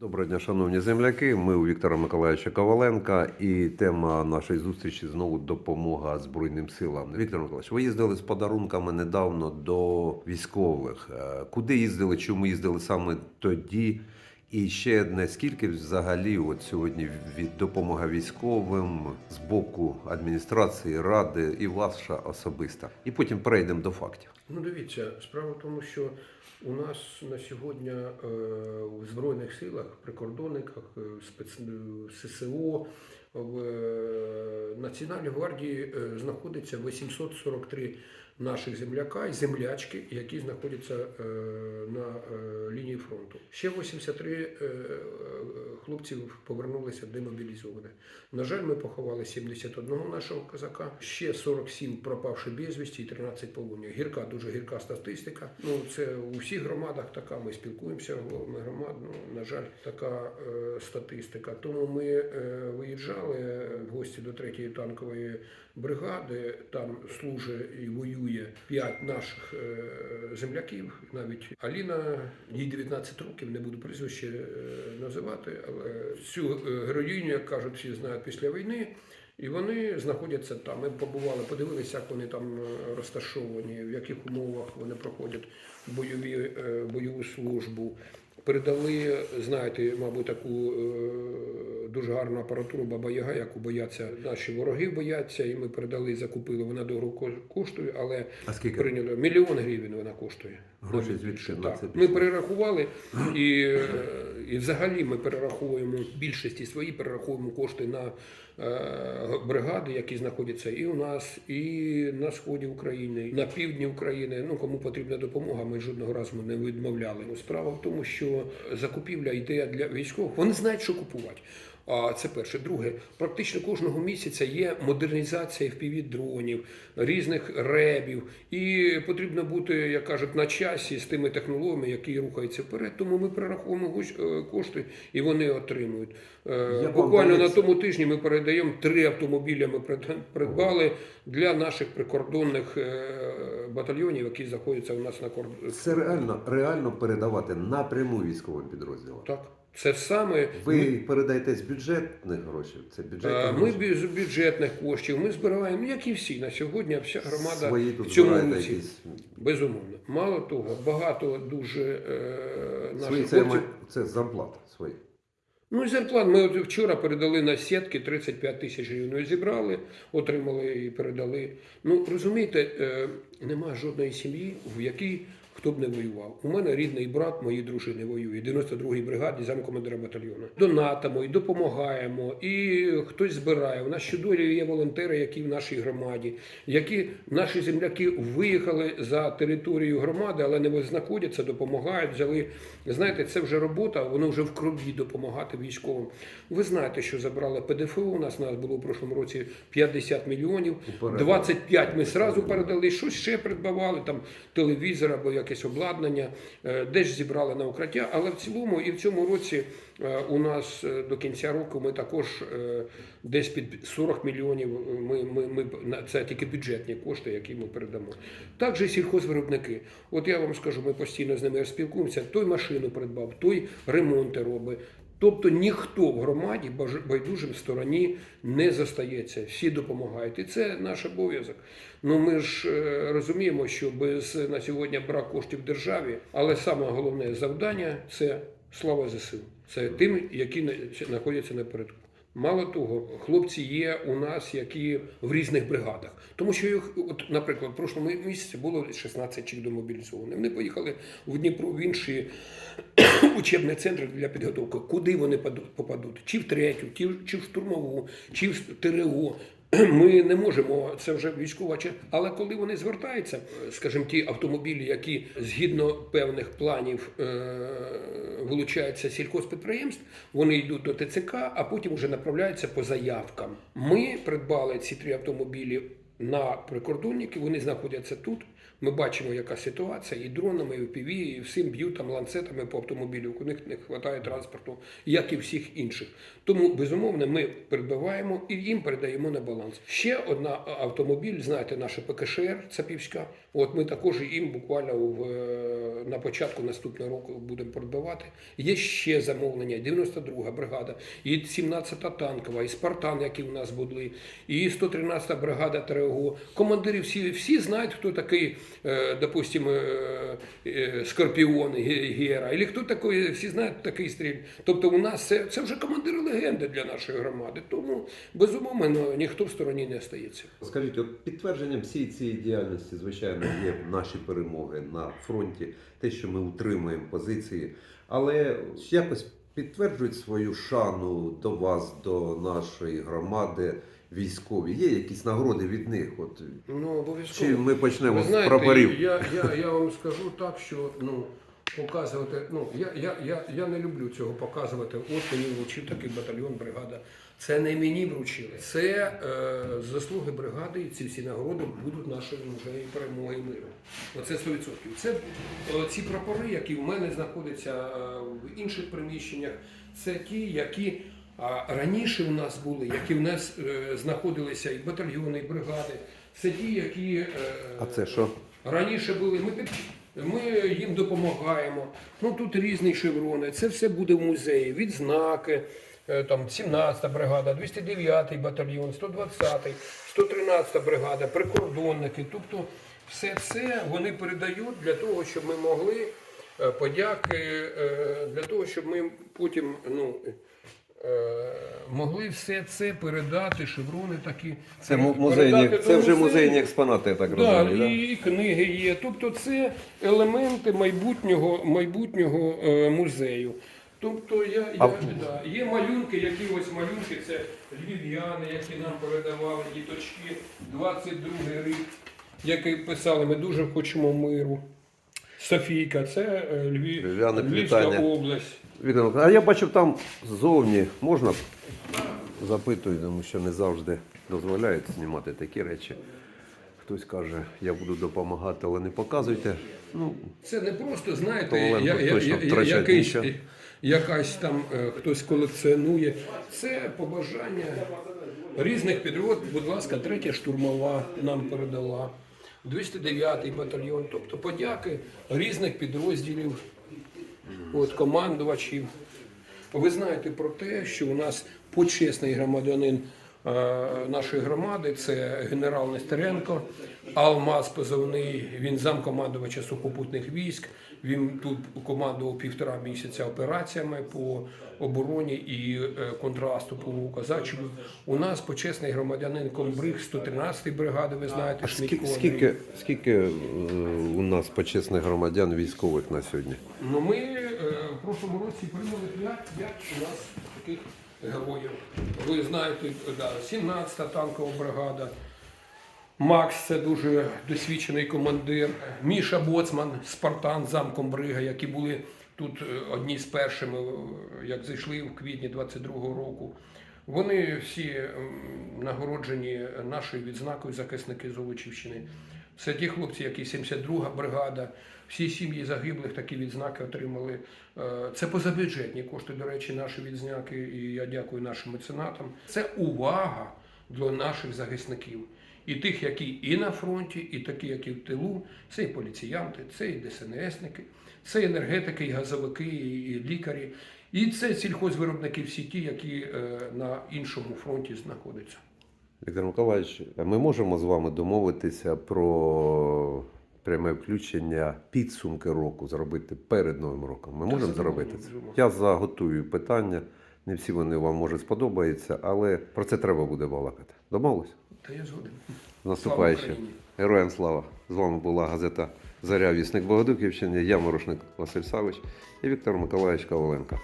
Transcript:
Доброго дня, шановні земляки. Ми у Віктора Миколаївича Коваленка, і тема нашої зустрічі знову допомога Збройним силам. Віктор Миколаївич, ви їздили з подарунками недавно до військових. Е, Куди їздили? Чому їздили саме тоді? І ще наскільки скільки взагалі от сьогодні від допомога військовим з боку адміністрації, ради і ваша особиста. І потім перейдемо до фактів. Ну, дивіться, справа в тому, що у нас на сьогодні е, в Збройних силах, прикордонниках, е, спец... ССО, в е, Національній гвардії е, знаходиться 843 наших земляка і землячки, які знаходяться е, на лінії фронту. Ще 83 е, е, хлопців повернулися демобілізовані. На жаль, ми поховали 71 нашого козака, ще 47 пропавши безвісті і 13 полонів. Гірка, дуже гірка статистика. Ну це у всіх громадах така. Ми спілкуємося головами громад. Ну на жаль, така статистика. Тому ми е, виїжджали в гості до 3-ї танкової бригади. Там служить і воює 5 наших е, земляків. Навіть Аліна, їй 19 років, не буду прізвище е, називати, але цю е, героїню, як кажуть, всі знають після війни. І вони знаходяться там. Ми побували, подивилися, як вони там розташовані, в яких умовах вони проходять бойові, бойову службу. Передали, знаєте, мабуть, таку е, дуже гарну апаратуру Баба Яга, яку бояться наші вороги бояться, і ми передали, закупили. Вона дорого ко- коштує, але А скільки? прийняли мільйон гривень вона коштує. Гроші Так. Ми перерахували і, е, і взагалі ми перераховуємо більшості свої, перераховуємо кошти на е, бригади, які знаходяться і у нас, і на сході України, і на півдні України. Ну кому потрібна допомога, ми жодного разу не відмовляли. Справа в тому, що закупівля йде для військових. Вони знають, що купувати. А це перше. Друге, практично кожного місяця є модернізація впівід дронів, різних ребів, і потрібно бути, як кажуть, на часі з тими технологіями, які рухаються вперед. Тому ми перераховуємо е, кошти і вони отримують. Е, вам Буквально на тому тижні ми передаємо три автомобілі. Ми прид- придбали для наших прикордонних е, батальйонів, які знаходяться у нас на кордоні. Це реально, реально передавати напряму військовим підрозділам. Так, це саме Ви передаєте з бюджетних грошей? Це бюджетні Е, Ми гроші? без бюджетних коштів, ми збираємо, як і всі на сьогодні, вся громада Свої в цьому році. якісь Безумовно. Мало того, багато дуже е, наших це, хлопців. це зарплата свої. Ну і зарплат ми от вчора передали на сітки 35 тисяч гривень. Зібрали, отримали і передали. Ну розумієте, е, нема жодної сім'ї, в якій хто б не воював. У мене рідний брат моєї дружини воює, 92-й бригаді замкомандира батальйону. Донатимо і допомагаємо, і хтось збирає. У нас чудові є волонтери, які в нашій громаді, які наші земляки виїхали за територію громади, але не знаходяться, допомагають. Взяли. Знаєте, це вже робота, воно вже в крові допомагати військовим. Ви знаєте, що забрали ПДФО. У нас у нас було в прошлому році 50 мільйонів. Уперед. 25 ми зразу передали, щось ще придбавали, там телевізор або якесь обладнання, е, десь зібрали на укриття. Але в цілому і в цьому році е, у нас е, до кінця року ми також десь під 40 мільйонів. Ми, ми, ми це тільки бюджетні кошти, які ми передамо. Також сільхозвиробники. От я вам скажу, ми постійно з ними спілкуємося. Той машину придбав, той ремонти робить. Тобто ніхто в громаді байдужим стороні не застається, всі допомагають. І це наш обов'язок. Ну ми ж е, розуміємо, що без на сьогодні брак коштів в державі, але саме головне завдання це слава ЗСУ. Це тим, які на- знаходяться напередку. Мало того, хлопці є у нас, які в різних бригадах. Тому що їх, от, наприклад, в прошлому місяці було 16 чоловік домобілізованих. Вони поїхали в Дніпро в інші учебні центри для підготовки. Куди вони попадуть? Чи в третю, чи в штурмову, чи в ТРО. Ми не можемо, це вже військова але коли вони звертаються, скажімо, ті автомобілі, які згідно певних планів е, вилучаються сільхозпідприємств, вони йдуть до ТЦК, а потім вже направляються по заявкам. Ми придбали ці три автомобілі на прикордонники, вони знаходяться тут. Ми бачимо, яка ситуація, і дронами, і ПВ, і всім б'ють там ланцетами по автомобілю. У них не вистачає транспорту, як і всіх інших. Тому безумовно ми придбаваємо і їм передаємо на баланс. Ще одна автомобіль, знаєте, наша ПКШР Цапівська, От ми також їм буквально в, е, на початку наступного року будемо придбавати. Є ще замовлення, 92-га бригада, і 17-та танкова, і Спартан, які у нас були, і 113-та бригада ТРО. Командири всі, всі знають, хто такий, е, допустимо, е, Скорпіон Гера, і хто такий, всі знають такий стріль. Тобто у нас це, це вже командири легенди для нашої громади. Тому безумовно ніхто в стороні не остається. Скажіть, от підтвердженням всієї цієї діяльності, звичайно, є наші перемоги на фронті, те, що ми утримуємо позиції, але якось підтверджують свою шану до вас, до нашої громади військові. Є якісь нагороди від них? От Ну, обов'язково. чи ми почнемо Ви з знаєте, прапорів? Я, я, я вам скажу так, що ну, показувати. Ну, я, я, я, я не люблю цього показувати. От мені такий батальйон, бригада. Це не мені вручили. Це е, заслуги бригади, і ці всі нагороди будуть нашої вже перемоги миру. Оце 100%. Це е, ці прапори, які в мене знаходяться е, в інших приміщеннях, це ті, які. А раніше у нас були, які в нас е, знаходилися і батальйони, і бригади. Це ті, які е, А це що? Раніше були, ми, під- ми їм допомагаємо. Ну тут різні шеврони. Це все буде в музеї. Відзнаки, е, там 17-та бригада, 209-й батальйон, 120-й, 113-та бригада, прикордонники. Тобто все це вони передають для того, щоб ми могли е, подяки, е, для того, щоб ми потім ну, е, могли все це передати, шеврони такі. Це музейні, це вже музейні експонати, я так Да, розумію. і книги є. Тобто це елементи майбутнього, майбутнього е, музею. Тобто я, я да, є малюнки, які ось малюнки, це львів'яни, які нам передавали діточки, 22 рік, які писали, ми дуже хочемо миру. Софійка, це е, Львів, Львів'яни, Львівська вітання. область. Віктор Миколаївич, а я бачив там ззовні, можна запитую, тому що не завжди дозволяють знімати такі речі. Хтось каже, я буду допомагати, але не показуйте. Ну, Це не просто, знаєте, Коваленко я, я, точно я, я, втрачать якийсь, нічого. Якась там е, хтось колекціонує. Це побажання різних підрозділів. Будь ласка, третя штурмова нам передала. 209-й батальйон, тобто подяки різних підрозділів, от, командувачів. Ви знаєте про те, що у нас почесний громадянин нашої громади це генерал Нестеренко, Алмаз позовний, він замкомандувача сухопутних військ. Він тут командував півтора місяця операціями по обороні і е, контраступу у У нас почесний громадянин Комбриг 113-ї бригади, ви знаєте, а скільки, скільки, скільки е, у нас почесних громадян військових на сьогодні? Ну, ми е, в прошлому році прийняли 5, 5 у нас таких героїв. Ви знаєте, да, 17-та танкова бригада. Макс це дуже досвідчений командир. Міша Боцман, Спартан, замком Брига, які були тут е, одні з першими, е, як зайшли в квітні 22-го року. Вони всі нагороджені нашою відзнакою захисники Золочівщини. Це ті хлопці, які 72-га бригада, всі сім'ї загиблих такі відзнаки отримали. Е, Це позабюджетні кошти, до речі, наші відзнаки, і я дякую нашим меценатам. Це увага для наших захисників. І тих, які і на фронті, і такі, які в тилу, це і поліціянти, це і ДСНСники, це і енергетики, і газовики, і лікарі, і це сільхозвиробники, всі ті, які е, на іншому фронті знаходяться. Віктор Миколаївич, ми можемо з вами домовитися про пряме включення підсумки року зробити перед Новим роком. Ми можемо зробити це? Я заготую питання. Не всі вони вам може сподобаються, але про це треба буде балакати. Домовились? Та я згоден. З наступаючим. Героям слава! З вами була газета Заря Вісник Богодуківщини, я Морошник Василь Савич і Віктор Миколаївич Коваленко.